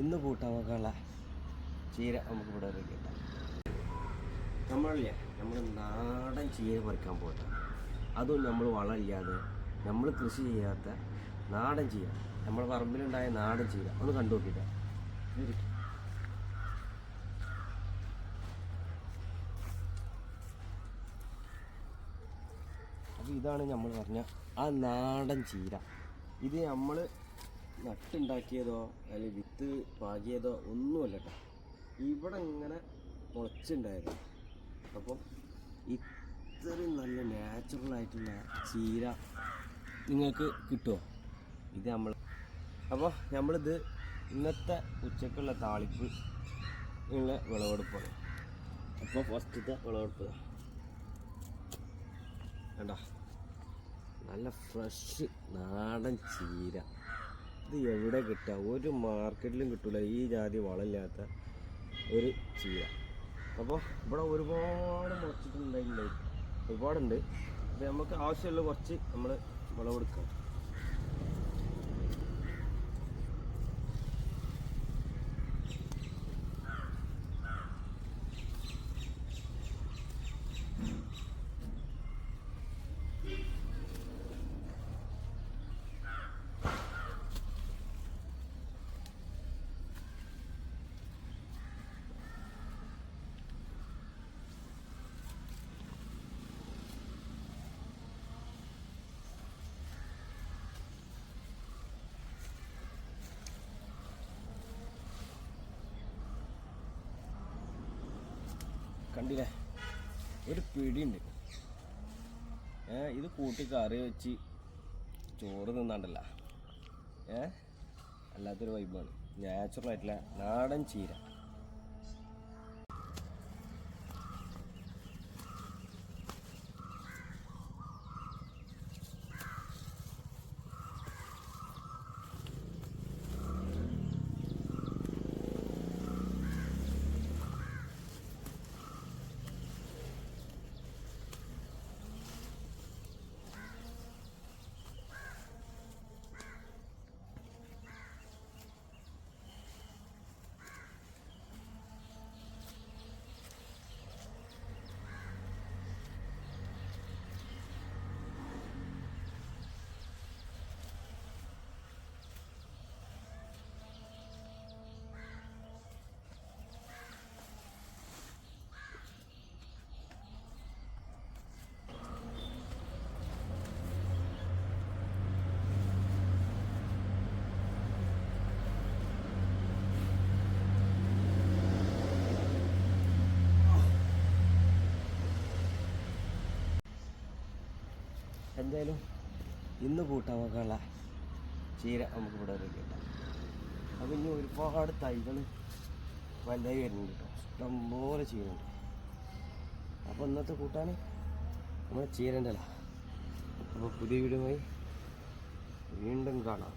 ഇന്ന് കൂട്ടാൻ വെക്കാനുള്ള ചീര നമുക്ക് ഇവിടെ ഉണ്ടാക്കാം നമ്മളില്ലേ നമ്മൾ നാടൻ ചീര പറിക്കാൻ പോട്ടെ അതും നമ്മൾ വളമില്ലാതെ നമ്മൾ കൃഷി ചെയ്യാത്ത നാടൻ ചീര. നമ്മുടെ പറമ്പിലുണ്ടായ നാടൻ ചീര. ഒന്ന് കണ്ടു നോക്കിയിട്ട്. അപ്പോൾ ഇതാണ് നമ്മൾ പറഞ്ഞ ആ നാടൻ ചീര. ഇത് നമ്മൾ നട്ടുണ്ടാക്കിയതോ അല്ലെങ്കിൽ വിത്ത് പാകിയതോ ഒന്നുമല്ല കേട്ടോ ഇവിടെ ഇങ്ങനെ മുളച്ചുണ്ടായത്. അപ്പം ഇത്രയും നല്ല നാച്ചുറൽ ആയിട്ടുള്ള ചീര നിങ്ങൾക്ക് കിട്ടുമോ ഇത് നമ്മൾ അപ്പോൾ നമ്മളിത് ഇന്നത്തെ ഉച്ചക്കുള്ള താളിപ്പ് ഉള്ള വിളവെടുപ്പാണ് അപ്പോൾ ഫസ്റ്റത്തെ വിളവെടുപ്പ് കണ്ടോ? നല്ല ഫ്രഷ് നാടൻ ചീര. ഇത് എവിടെ കിട്ടുക ഒരു മാർക്കറ്റിലും കിട്ടില്ല ഈ ജാതി വളമില്ലാത്ത ഒരു ചീര. അപ്പോൾ ഇവിടെ ഒരുപാട് മുളച്ചിട്ടുണ്ടായിട്ടുണ്ട്. ഒരുപാടുണ്ട്. അപ്പോൾ നമുക്ക് ആവശ്യമുള്ള കുറച്ച് നമ്മൾ വിളവെടുക്കാം കണ്ടില്ലേ? ഒരു പിടിയുണ്ട്. ഇത് കൂട്ടി കറി വെച്ച് ചോറ് തിന്നാണ്ടല്ല. ഏ അല്ലാത്തൊരു വൈബാണ് നാച്ചുറൽ ആയിട്ടുള്ള നാടൻ ചീര. എന്തായാലും ഇന്ന് കൂട്ടാൻ നോക്കാനുള്ള ചീര നമുക്ക് ഇവിടെ റെഡി ഉണ്ടാക്കാം അപ്പം ഇനി ഒരുപാട് തൈകൾ വലുതായി വരുന്നുണ്ട് കേട്ടോ. ഇഷ്ടംപോലെ ചീരയുണ്ട്. അപ്പോൾ ഇന്നത്തെ കൂട്ടാൻ നമ്മൾ ചീരണ്ടല്ല അപ്പോൾ പുതിയ വീടുമായി വീണ്ടും കാണാം.